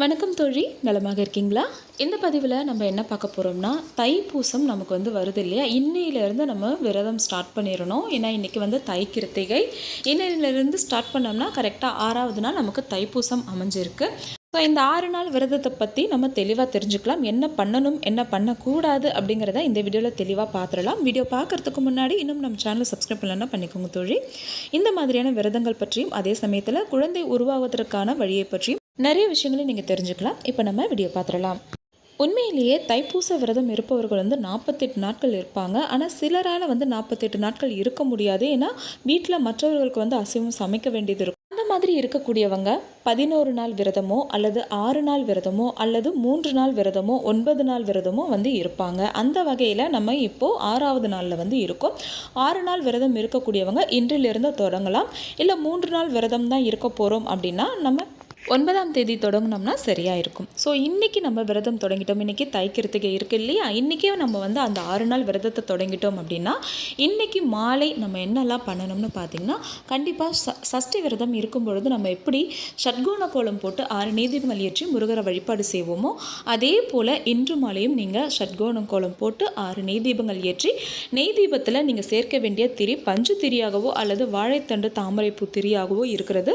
வணக்கம் தோழி நலமாக இருக்கீங்களா? இந்த பதிவில் நம்ம என்ன பார்க்க போகிறோம்னா தைப்பூசம் நமக்கு வந்து வருது இல்லையா? இன்னையிலேருந்து நம்ம விரதம் ஸ்டார்ட் பண்ணிடணும். ஏன்னா இன்றைக்கி வந்து தை கிருத்திகை. இன்னையிலேருந்து ஸ்டார்ட் பண்ணோம்னா கரெக்டாக ஆறாவது நாள் நமக்கு தைப்பூசம் அமைஞ்சிருக்கு. ஸோ இந்த ஆறு நாள் விரதத்தை பற்றி நம்ம தெளிவாக தெரிஞ்சுக்கலாம். என்ன பண்ணணும் என்ன பண்ணக்கூடாது அப்படிங்கிறத இந்த வீடியோவில் தெளிவாக பார்த்துடலாம் வீடியோ பார்க்குறதுக்கு முன்னாடி இன்னும் நம்ம சேனலை சப்ஸ்கிரைப் பண்ணலன்னா பண்ணிக்கோங்க தோழி. இந்த மாதிரியான விரதங்கள் பற்றியும் அதே சமயத்தில் குழந்தை உருவாவதற்கான வழியை பற்றியும் நிறைய விஷயங்களை நீங்கள் தெரிஞ்சுக்கலாம். இப்போ நம்ம வீடியோ பார்த்துடலாம். உண்மையிலேயே தைப்பூச விரதம் இருப்பவர்கள் வந்து நாற்பத்தெட்டு நாட்கள் இருப்பாங்க. ஆனால் சிலரால் வந்து நாற்பத்தெட்டு நாட்கள் இருக்க முடியாது. ஏன்னா வீட்டில் மற்றவர்களுக்கு வந்து அசைவம் சமைக்க வேண்டியது இருக்கும். அந்த மாதிரி இருக்கக்கூடியவங்க பதினோரு நாள் விரதமோ அல்லது ஆறு நாள் விரதமோ அல்லது மூன்று நாள் விரதமோ ஒன்பது நாள் விரதமோ வந்து இருப்பாங்க. அந்த வகையில் நம்ம இப்போது ஆறாவது நாளில் வந்து இருக்கோம். ஆறு நாள் விரதம் இருக்கக்கூடியவங்க இன்றிலிருந்து தொடங்கலாம். இல்லை மூன்று நாள் விரதம் தான் இருக்க போகிறோம் அப்படின்னா நம்ம ஒன்பதாம் தேதி தொடங்கினோம்னா சரியாக இருக்கும். ஸோ இன்றைக்கி நம்ம விரதம் தொடங்கிட்டோம். இன்றைக்கி தைக்கிறதுக்கு இருக்கு இருக்குது இல்லையா? இன்றைக்கே நம்ம வந்து அந்த ஆறு நாள் விரதத்தை தொடங்கிட்டோம் அப்படின்னா இன்றைக்கி மாலை நம்ம என்னெல்லாம் பண்ணணும்னு பார்த்திங்கன்னா கண்டிப்பாக ச சஷ்டி விரதம் இருக்கும் பொழுது நம்ம எப்படி ஷட்கோண கோலம் போட்டு ஆறு நீதிபங்கள் ஏற்றி முருகரை வழிபாடு செய்வோமோ அதே போல் இன்று மாலையும் நீங்கள் ஷட்கோண கோலம் போட்டு ஆறு நெய் தீபங்கள் ஏற்றி நெய் தீபத்தில் நீங்கள் சேர்க்க வேண்டிய திரி பஞ்சு திரியாகவோ அல்லது வாழைத்தண்டு தாமரைப்பூ திரியாகவோ இருக்கிறது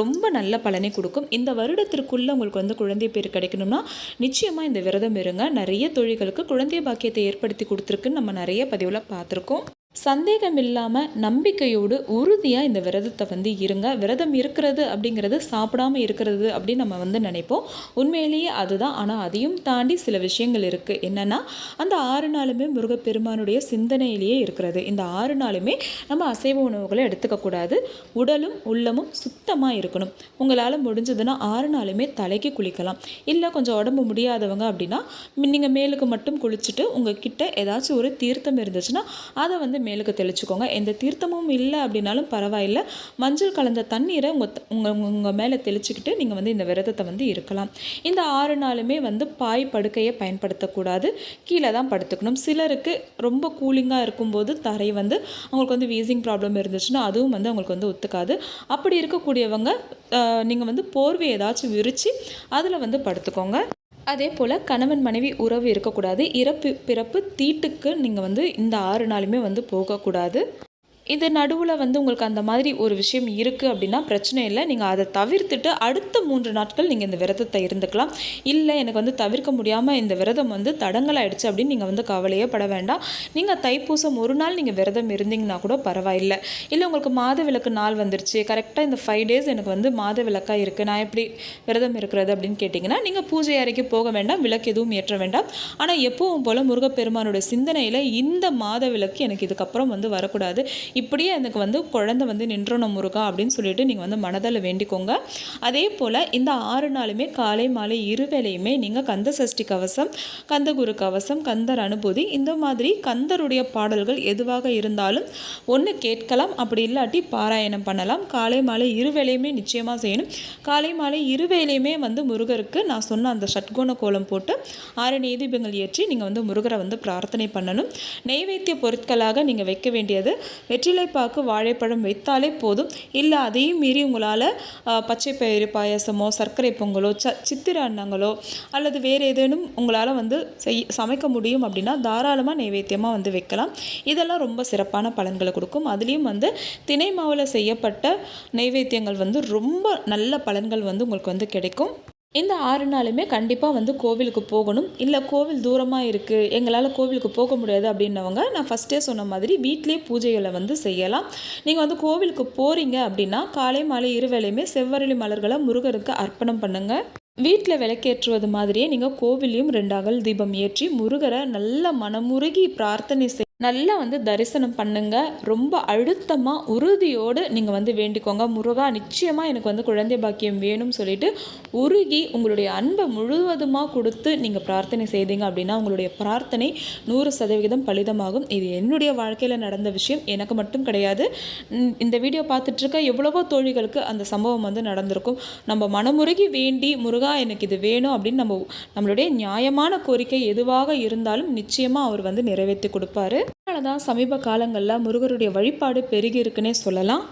ரொம்ப நல்ல பலனை கொடுக்கும். இந்த வருடத்திற்குள்ளே உங்களுக்கு வந்து குழந்தை பேர் கிடைக்கணும்னா நிச்சயமாக இந்த விரதம் இருங்க. நிறைய தொழில்களுக்கு குழந்தை பாக்கியத்தை ஏற்படுத்தி கொடுத்துருக்குன்னு நம்ம நிறைய பதிவில் பார்த்துருக்கோம். சந்தேகம் இல்லாமல் நம்பிக்கையோடு உறுதியாக இந்த விரதத்தை வந்து இருங்க. விரதம் இருக்கிறது அப்படிங்கிறது சாப்பிடாம இருக்கிறது அப்படின்னு நம்ம வந்து நினைப்போம். உண்மையிலேயே அதுதான். ஆனால் அதையும் தாண்டி சில விஷயங்கள் இருக்குது என்னென்னா அந்த ஆறு நாளுமே முருகப்பெருமானுடைய சிந்தனையிலேயே இருக்கிறது. இந்த ஆறு நாளுமே நம்ம அசைவ உணவுகளை எடுத்துக்கக்கூடாது உடலும் உள்ளமும் சுத்தமாக இருக்கணும். உங்களால் முடிஞ்சதுன்னா ஆறு நாளுமே தலைக்கு குளிக்கலாம். இல்லை கொஞ்சம் உடம்பு முடியாதவங்க அப்படின்னா நீங்கள் மேலுக்கு மட்டும் குளிச்சுட்டு உங்கள் கிட்ட ஏதாச்சும் ஒரு தீர்த்தம் இருந்துச்சுன்னா அதை வந்து மேலுக்கு தெளிச்சுக்கோங்க. எந்த தீர்த்தமும் இல்லை அப்படின்னாலும் பரவாயில்ல. மஞ்சள் கலந்த தண்ணீரை உங்கள் உங்கள் உங்கள் மேலே தெளிச்சுக்கிட்டு நீங்கள் வந்து இந்த விரதத்தை வந்து இருக்கலாம். இந்த ஆறு நாளுமே வந்து பாய் படுக்கையை பயன்படுத்தக்கூடாது. கீழே தான் படுத்துக்கணும். சிலருக்கு ரொம்ப கூலிங்காக இருக்கும்போது தரை வந்து அவங்களுக்கு வந்து வீசிங் ப்ராப்ளம் இருந்துச்சுன்னா அதுவும் வந்து அவங்களுக்கு வந்து ஒத்துக்காது. அப்படி இருக்கக்கூடியவங்க நீங்கள் வந்து போர்வை ஏதாச்சும் விரித்து அதில் வந்து படுத்துக்கோங்க. அதே போல் கணவன் மனைவி உறவு இருக்கக்கூடாது. இறப்பு பிறப்பு தீட்டுக்கு நீங்கள் வந்து இந்த ஆறு நாளுமே வந்து போகக்கூடாது. இது நடுவில் வந்து உங்களுக்கு அந்த மாதிரி ஒரு விஷயம் இருக்குது அப்படின்னா பிரச்சனை இல்லை. நீங்கள் அதை தவிர்த்துட்டு அடுத்த மூன்று நாட்கள் நீங்கள் இந்த விரதத்தை இருந்துக்கலாம். இல்லை எனக்கு வந்து தவிர்க்க முடியாமல் இந்த விரதம் வந்து தடங்கலாயிடுச்சு அப்படின்னு நீங்கள் வந்து கவலையே பட வேண்டாம். நீங்கள் தைப்பூசம் ஒரு நாள் நீங்கள் விரதம் இருந்தீங்கன்னா கூட பரவாயில்லை. இல்லை உங்களுக்கு மாத விளக்கு நாள் வந்துருச்சு. கரெக்டாக இந்த ஃபைவ் டேஸ் எனக்கு வந்து மாத விளக்காக இருக்குது நான் எப்படி விரதம் இருக்கிறது அப்படின்னு கேட்டிங்கன்னா நீங்கள் பூஜை அறைக்கு போக வேண்டாம். விளக்கு எதுவும் ஏற்ற வேண்டாம். ஆனால் எப்பவும் போல் முருகப்பெருமானோட சிந்தனையில் இந்த மாத விளக்கு எனக்கு இதுக்கப்புறம் வந்து வரக்கூடாது. இப்படியே எனக்கு வந்து குழந்தை வந்து நின்றணும் முருகா அப்படின்னு சொல்லிட்டு நீங்கள் வந்து மனதில் வேண்டிக்கோங்க. அதே போல் இந்த ஆறு நாளுமே காலை மாலை இரு வேளையுமே நீங்கள் கந்த சஷ்டி கவசம் கந்தகுரு கவசம் கந்தர் அனுபூதி இந்த மாதிரி கந்தருடைய பாடல்கள் எதுவாக இருந்தாலும் ஒன்று கேட்கலாம் அப்படி இல்லாட்டி பாராயணம் பண்ணலாம். காலை மாலை இரு வேளையுமே நிச்சயமாக செய்யணும். காலை மாலை இரு வேளையுமே வந்து முருகருக்கு நான் சொன்ன அந்த ஷட்கோண கோலம் போட்டு ஆறு நீதிபங்கள் ஏற்றி நீங்கள் வந்து முருகரை வந்து பிரார்த்தனை பண்ணணும். நெய்வேத்திய பொருட்களாக நீங்கள் வைக்க வேண்டியது வெற்றிலைப்பாக்கு வாழைப்பழம் வைத்தாலே போதும். இல்லை அதையும் மீறி உங்களால் பச்சை பயிறு பாயாசமோ சர்க்கரை பொங்கலோ ச சித்திர அன்னங்களோ அல்லது வேறு ஏதேனும் உங்களால் வந்து செய் சமைக்க முடியும் அப்படின்னா தாராளமாக நைவேத்தியமாக வந்து வைக்கலாம். இதெல்லாம் ரொம்ப சிறப்பான பலன்களை கொடுக்கும். அதுலேயும் வந்து தினை மாவில் செய்யப்பட்ட நைவேத்தியங்கள் வந்து ரொம்ப நல்ல பலன்கள் வந்து உங்களுக்கு வந்து கிடைக்கும். இந்த ஆறு நாளுமே கண்டிப்பாக வந்து கோவிலுக்கு போகணும். இல்லை கோவில் தூரமாக இருக்குது எங்களால் கோவிலுக்கு போக முடியாது அப்படின்னவங்க நான் ஃபஸ்ட்டே சொன்ன மாதிரி வீட்டிலே பூஜைகளை வந்து செய்யலாம். நீங்கள் வந்து கோவிலுக்கு போகிறீங்க அப்படின்னா காலை மாலை இரு வேளையுமே செவ்வரளி மலர்களை முருகருக்கு அர்ப்பணம் பண்ணுங்கள் வீட்டில் விளக்கேற்றுவது மாதிரியே நீங்கள் கோவிலையும் ரெண்டு அகல் தீபம் ஏற்றி முருகரை நல்ல மனமுருகி பிரார்த்தனை செய் நல்லா வந்து தரிசனம் பண்ணுங்க. ரொம்ப அழுத்தமாக உறுதியோடு நீங்கள் வந்து வேண்டிக்கோங்க. முருகா நிச்சயமாக எனக்கு வந்து குழந்தை பாக்கியம் வேணும்னு சொல்லிட்டு உருகி உங்களுடைய அன்பை முழுவதுமாக கொடுத்து நீங்கள் பிரார்த்தனை செய்தீங்க அப்படின்னா உங்களுடைய பிரார்த்தனை நூறு சதவிகிதம் பலிதமாகும். இது என்னுடைய வாழ்க்கையில் நடந்த விஷயம். எனக்கு மட்டும் கிடையாது. இந்த வீடியோ பார்த்துட்ருக்க எவ்வளவோ தோழிகளுக்கு அந்த சம்பவம் வந்து நடந்திருக்கும். நம்ம மனமுருகி வேண்டி முருகா எனக்கு இது வேணும் அப்படின்னு நம்ம நம்மளுடைய நியாயமான கோரிக்கை எதுவாக இருந்தாலும் நிச்சயமாக அவர் வந்து நிறைவேற்றி கொடுப்பாரு. அதனால தான் சமீப காலங்களில் முருகருடைய வழிபாடு பெருகி இருக்குன்னே சொல்லலாம்.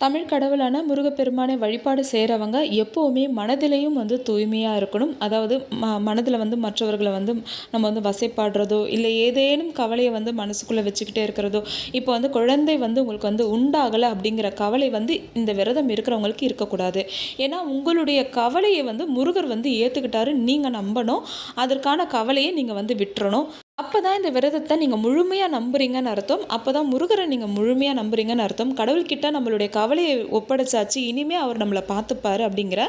தமிழ் கடவுளான முருகப்பெருமானை வழிபாடு செய்கிறவங்க எப்போவுமே மனதிலையும் வந்து தூய்மையாக இருக்கணும். அதாவது ம மனதில் வந்து மற்றவர்களை வந்து நம்ம வந்து வசைப்பாடுறதோ இல்லை ஏதேனும் கவலையை வந்து மனசுக்குள்ளே வச்சுக்கிட்டே இருக்கிறதோ இப்போ வந்து குழந்தை வந்து உங்களுக்கு வந்து உண்டாகலை அப்படிங்கிற கவலை வந்து இந்த விரதம் இருக்கிறவங்களுக்கு இருக்கக்கூடாது. ஏன்னா உங்களுடைய கவலையை வந்து முருகர் வந்து ஏற்றுக்கிட்டாரு நீங்கள் நம்பணும். அதற்கான கவலையை நீங்கள் வந்து விட்டுறணும். அப்போ தான் இந்த விரதத்தை நீங்கள் முழுமையாக நம்புறீங்கன்னு அர்த்தம். அப்போ தான் முருகரை நீங்கள் முழுமையாக நம்புறீங்கன்னு அர்த்தம். கடவுள்கிட்ட நம்மளுடைய கவலையை ஒப்படைச்சாச்சு இனிமே அவர் நம்மளை பார்த்துப்பாரு அப்படிங்கிற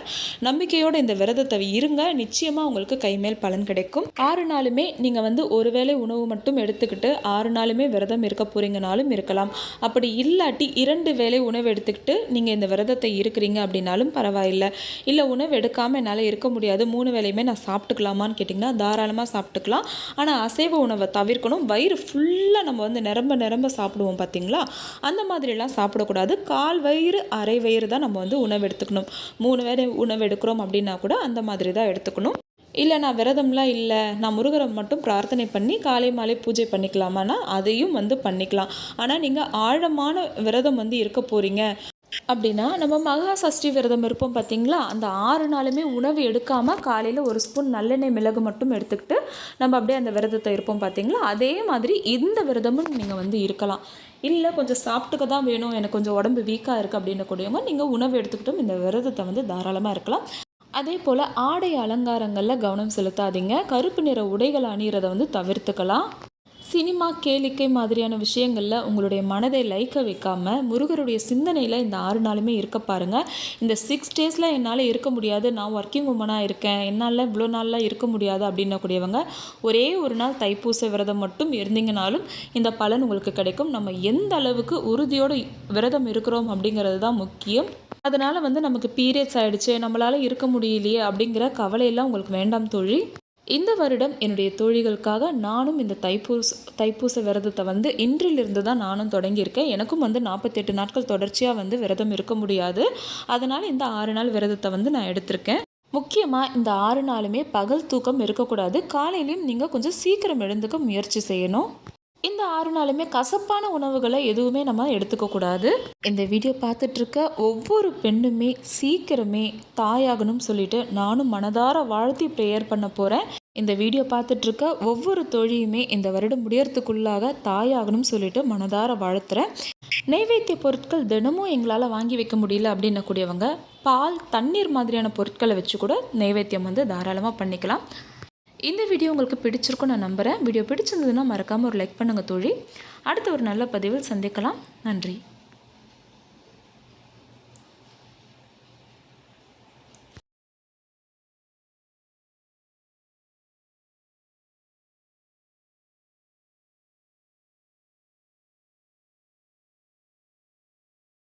நம்பிக்கையோடு இந்த விரதத்தை இருங்க. நிச்சயமாக உங்களுக்கு கைமேல் பலன் கிடைக்கும். ஆறு நாளுமே நீங்கள் வந்து ஒருவேளை உணவு மட்டும் எடுத்துக்கிட்டு ஆறு நாளுமே விரதம் இருக்க போறீங்கனாலும் இருக்கலாம். அப்படி இல்லாட்டி இரண்டு வேளை உணவு எடுத்துக்கிட்டு நீங்கள் இந்த விரதத்தை இருக்கிறீங்க அப்படின்னாலும் பரவாயில்லை. இல்லை உணவு எடுக்காமல் என்னால் இருக்க முடியாது. மூணு வேலையுமே நான் சாப்பிட்டுக்கலாமான்னு கேட்டிங்கன்னா தாராளமாக சாப்பிட்டுக்கலாம். ஆனால் அசைவ உணவை தவிர்க்கணும். வயிறு ஃபுல்லாக நம்ம வந்து நிரம்ப நிரம்ப சாப்பிடுவோம் பார்த்தீங்களா அந்த மாதிரிலாம் சாப்பிடக்கூடாது. கால் வயிறு அரை வயிறு தான் நம்ம வந்து உணவு எடுத்துக்கணும். மூணு வேளை உணவு எடுக்கிறோம் அப்படின்னா கூட அந்த மாதிரி தான் எடுத்துக்கணும். இல்லை நான் விரதம்லாம் இல்லை. நான் முருகரை மட்டும் பிரார்த்தனை பண்ணி காலை மாலை பூஜை பண்ணிக்கலாமான்னா அதையும் வந்து பண்ணிக்கலாம். ஆனால் நீங்கள் ஆழமான விரதம் வந்து இருக்க போகிறீங்க அப்படின்னா நம்ம மகா சஷ்டி விரதம் இருப்போம் பார்த்தீங்களா? அந்த ஆறு நாளுமே உணவு எடுக்காமல் காலையில் ஒரு ஸ்பூன் நல்லெண்ணெய் மிளகு மட்டும் எடுத்துக்கிட்டு நம்ம அப்படியே அந்த விரதத்தை இருப்போம் பார்த்தீங்களா? அதே மாதிரி இந்த விரதமும் நீங்கள் வந்து இருக்கலாம். இல்லை கொஞ்சம் சாப்பிட்டுக்க தான் வேணும் எனக்கு கொஞ்சம் உடம்பு வீக்காக இருக்குது அப்படின்னு கூடியவங்க நீங்கள் உணவு எடுத்துக்கிட்டும் இந்த விரதத்தை வந்து தாராளமாக இருக்கலாம். அதே போல் ஆடை அலங்காரங்களில் கவனம் செலுத்தாதீங்க. கருப்பு நிற உடைகள் அணிகிறதை வந்து தவிர்த்துக்கலாம். சினிமா கேளிக்கை மாதிரியான விஷயங்களில் உங்களுடைய மனதை லைக்க வைக்காமல் முருகருடைய சிந்தனையில் இந்த ஆறு நாளுமே இருக்க பாருங்கள் இந்த சிக்ஸ் டேஸில் என்னால் இருக்க முடியாது. நான் ஒர்க்கிங் உமனாக இருக்கேன். என்னால் இவ்வளோ நாளில் இருக்க முடியாது அப்படின்னக்கூடியவங்க ஒரே ஒரு நாள் தைப்பூச விரதம் மட்டும் இருந்தீங்கனாலும் இந்த பலன் உங்களுக்கு கிடைக்கும். நம்ம எந்த அளவுக்கு உறுதியோடு விரதம் இருக்கிறோம் அப்படிங்கிறது தான் முக்கியம். அதனால் வந்து நமக்கு பீரியட்ஸ் ஆகிடுச்சு நம்மளால் இருக்க முடியலையே அப்படிங்கிற கவலையெல்லாம் உங்களுக்கு வேண்டாம் தோழி. இந்த வருடம் என்னுடைய தோழிகளுக்காக நானும் இந்த தைப்பூச தைப்பூச விரதத்தை வந்து இன்றிலிருந்து தான் நானும் தொடங்கியிருக்கேன். எனக்கும் வந்து நாற்பத்தெட்டு நாட்கள் தொடர்ச்சியாக வந்து விரதம் இருக்க முடியாது. அதனால் இந்த ஆறு நாள் விரதத்தை வந்து நான் எடுத்திருக்கேன். முக்கியமாக இந்த ஆறு நாளுமே பகல் தூக்கம் இருக்கக்கூடாது. காலையிலையும் நீங்கள் கொஞ்சம் சீக்கிரம் எழுந்துக்க முயற்சி செய்யணும். இந்த ஆறு நாளுமே கசப்பான உணவுகளை எதுவுமே நம்ம எடுத்துக்கக்கூடாது இந்த வீடியோ பார்த்துட்ருக்க ஒவ்வொரு பெண்ணுமே சீக்கிரமே தாயாகணும்னு சொல்லிட்டு நானும் மனதார வாழ்த்தி ப்ரேயர் பண்ண போகிறேன் இந்த வீடியோ பார்த்துட்ருக்க ஒவ்வொரு தொழிலுமே இந்த வருடம் முடியறதுக்குள்ளாக தாயாகணும்னு சொல்லிட்டு மனதார வாழ்த்துறேன். நைவேத்திய பொருட்கள் தினமும் எங்களால் வாங்கி வைக்க முடியல அப்படின்னக்கூடியவங்க பால் தண்ணீர் மாதிரியான பொருட்களை வச்சு கூட நெய்வேத்தியம் வந்து தாராளமாக பண்ணிக்கலாம். இந்த வீடியோ உங்களுக்கு பிடிச்சிருக்கும் நான் நம்புகிறேன் வீடியோ பிடிச்சிருந்ததுன்னா மறக்காமல் ஒரு லைக் பண்ணுங்கள் தோழி. அடுத்த ஒரு நல்ல பதிவில் சந்திக்கலாம். நன்றி.